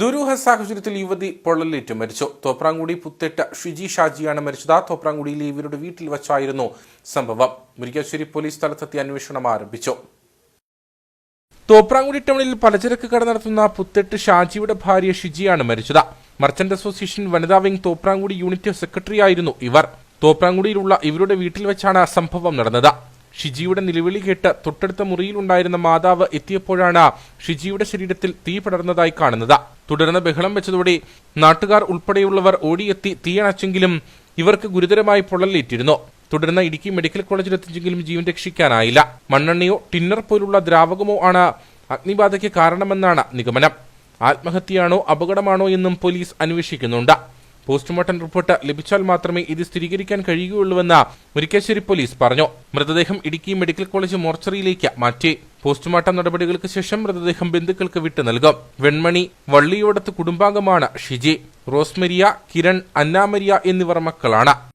ദുരൂഹ സാഹചര്യത്തിൽ യുവതി പൊള്ളലേറ്റ് മരിച്ചു. തോപ്രാങ്കുടി പുത്തേട്ട ഷിജി ഷാജിയാണ് മരിച്ചത്. തോപ്രാങ്കുടിയിലെ ഇവരുടെ വീട്ടിൽ വച്ചായിരുന്നു സംഭവം. മുരിക്കാശ്ശേരി പോലീസ് സ്ഥലത്തെത്തി അന്വേഷണം ആരംഭിച്ചു. തോപ്രാങ്കുടി ടൗണിൽ പലചരക്ക് കട നടത്തുന്ന പുത്തെട്ട് ഷാജിയുടെ ഭാര്യ ഷിജിയാണ് മരിച്ചത്. മർച്ചന്റ് അസോസിയേഷൻ വനിതാ വിംഗ് തോപ്രാങ്കുടി യൂണിറ്റ് സെക്രട്ടറിയായിരുന്നു ഇവർ. തോപ്രാങ്കുടിയിലുള്ള ഇവരുടെ വീട്ടിൽ വെച്ചാണ് സംഭവം നടന്നത്. ഷിജിയുടെ നിലവിളി കേട്ട് തൊട്ടടുത്ത മുറിയിലുണ്ടായിരുന്ന മാതാവ് എത്തിയപ്പോഴാണ് ഷിജിയുടെ ശരീരത്തിൽ തീ പടർന്നതായി കാണുന്നത്. തുടർന്ന് ബഹളം വെച്ചതോടെ നാട്ടുകാർ ഉൾപ്പെടെയുള്ളവർ ഓടിയെത്തി തീയണച്ചെങ്കിലും ഇവർക്ക് ഗുരുതരമായി പൊള്ളലേറ്റിരുന്നു. തുടർന്ന് ഇടുക്കി മെഡിക്കൽ കോളേജിലെത്തിച്ചെങ്കിലും ജീവൻ രക്ഷിക്കാനായില്ല. മണ്ണെണ്ണയോ ടിന്നർ പോലുള്ള ദ്രാവകമോ ആണ് അഗ്നിബാധയ്ക്ക് കാരണമെന്നാണ് നിഗമനം. ആത്മഹത്യയാണോ അപകടമാണോ എന്നും പോലീസ് അന്വേഷിക്കുന്നുണ്ട്. പോസ്റ്റ്മോർട്ടം റിപ്പോർട്ട് ലഭിച്ചാൽ മാത്രമേ ഇത് സ്ഥിരീകരിക്കാൻ കഴിയുകയുള്ളൂവെന്ന് മുരിക്കാശ്ശേരി പോലീസ് പറഞ്ഞു. മൃതദേഹം ഇടുക്കി മെഡിക്കൽ കോളേജ് മോർച്ചറിയിലേക്ക് മാറ്റി. പോസ്റ്റ്മോർട്ടം നടപടികൾക്ക് ശേഷം മൃതദേഹം ബന്ധുക്കൾക്ക് വിട്ടു നൽകും. വെൺമണി വള്ളിയോടത്ത് കുടുംബാംഗമാണ് ഷിജി. റോസ്മരിയ കിരൺ അന്നാമരിയ എന്നിവർ മക്കളാണ്.